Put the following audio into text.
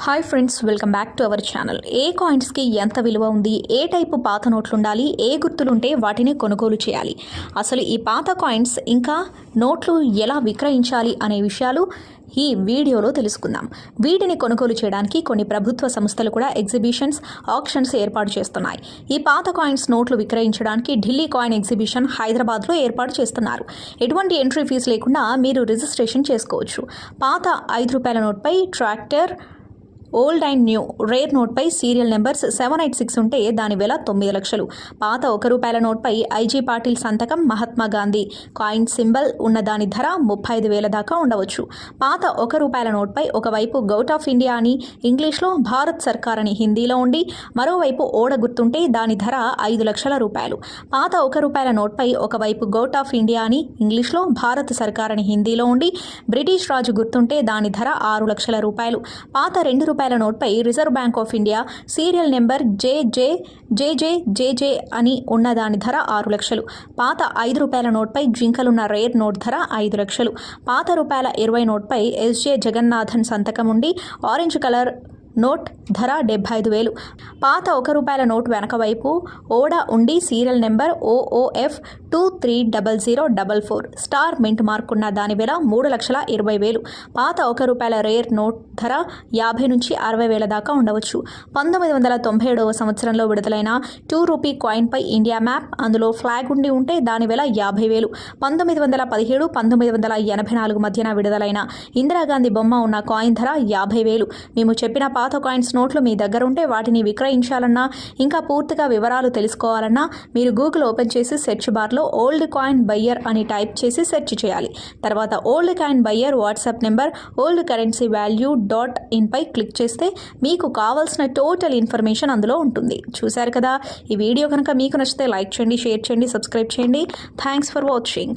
Hi friends welcome back to our channel ఏ కాయిన్స్కి ఎంత విలువ ఉంది? ఏ టైపు పాత నోట్లు ఉండాలి ఏ గుర్తులుంటే వాటిని కొనుగోలు చేయాలి? అసలు ఈ పాత కాయిన్స్ ఇంకా నోట్లు ఎలా విక్రయించాలి అనే విషయాలు ఈ వీడియోలో తెలుసుకుందాం. వీటిని కొనుగోలు చేయడానికి కొన్ని ప్రభుత్వ సంస్థలు కూడా ఎగ్జిబిషన్స్ ఆప్షన్స్ ఏర్పాటు చేస్తున్నాయి. ఈ పాత కాయిన్స్ నోట్లు విక్రయించడానికి ఢిల్లీ కాయిన్ ఎగ్జిబిషన్ హైదరాబాద్లో ఏర్పాటు చేస్తున్నారు. ఎటువంటి ఎంట్రీ ఫీజు లేకుండా మీరు రిజిస్ట్రేషన్ చేసుకోవచ్చు. పాత ఐదు రూపాయల నోట్పై tractor old and new rare నోట్పై serial numbers seven eight six ఉంటే దాని వెల తొమ్మిది లక్షలు. పాత ఒక రూపాయల నోట్పై ఐజీ పాటిల్ సంతకం మహాత్మా గాంధీ. కాయిన్ సింబల్ ఉన్న దాని ధర ముప్పై ఐదు వేల దాకా ఉండవచ్చు. పాత ఒక రూపాయల నోట్పై ఒకవైపు గౌట్ ఆఫ్ ఇండియా అని ఇంగ్లీష్లో భారత్ సర్కార్ అని హిందీలో ఉండి మరోవైపు ఓడ గుర్తుంటే దాని ధర ఐదు లక్షల రూపాయలు. పాత ఒక రూపాయల నోట్పై ఒకవైపు గౌట్ ఆఫ్ ఇండియా అని ఇంగ్లీష్లో భారత్ సర్కార్ అని హిందీలో ఉండి బ్రిటిష్ రాజు గుర్తుంటే దాని ధర ఆరు లక్షల రూపాయలు. పాత రెండు రూపాయల నోట్పై Reserve Bank of India serial number J J J J అని ఉన్న దాని ధర ఆరు లక్షలు. పాత ఐదు రూపాయల నోట్పై జింకలున్న రేర్ నోట్ ధర ఐదు లక్షలు. పాత రూపాయల ఇరవై నోట్పై ఎస్జే జగన్నాథన్ సంతకం ఉండి ఆరెంజ్ కలర్ నోట్ ధర డెబ్బై ఐదు వేలు. పాత ఒక రూపాయల నోట్ వెనకవైపు ఓడ ఉండి serial number OOF two three double zero double four. Star mint mark ఉన్న దాని వెల మూడు లక్షల ఇరవై వేలు. పాత ఒక రూపాయల రేర్ నోట్ ధర యాభై నుంచి అరవై వేల దాకా ఉండవచ్చు. పంతొమ్మిది వందల తొంభై ఏడవ సంవత్సరంలో విడుదలైన టూ రూపీ కాయిన్పై ఇండియా మ్యాప్ అందులో ఫ్లాగ్ ఉండి ఉంటే దాని వెల యాభై వేలు. పంతొమ్మిది వందల పదిహేడు పంతొమ్మిది వందల ఎనభై నాలుగు మధ్యన విడుదలైన ఇందిరాగాంధీ బొమ్మ ఉన్న కాయిన్ ధర యాభై వేలు. మేము చెప్పిన పాత కాయిన్స్ నోట్లు మీ దగ్గర ఉంటే వాటిని విక్రయించాలన్నా ఇంకా పూర్తిగా వివరాలు తెలుసుకోవాలన్నా మీరు గూగుల్ ఓపెన్ చేసి సెర్చ్ బార్లో ఓల్డ్ కాయిన్ బయ్యర్ అని టైప్ చేసి సెర్చ్ చేయాలి. తర్వాత old coin buyer WhatsApp number old currency value dot ఇన్పై click చేస్తే మీకు కావాల్సిన టోటల్ ఇన్ఫర్మేషన్ అందులో ఉంటుంది. చూశారు కదా? ఈ వీడియో కనుక మీకు నచ్చితే లైక్ చేయండి షేర్ చేయండి సబ్స్క్రైబ్ చేయండి. Thanks for watching.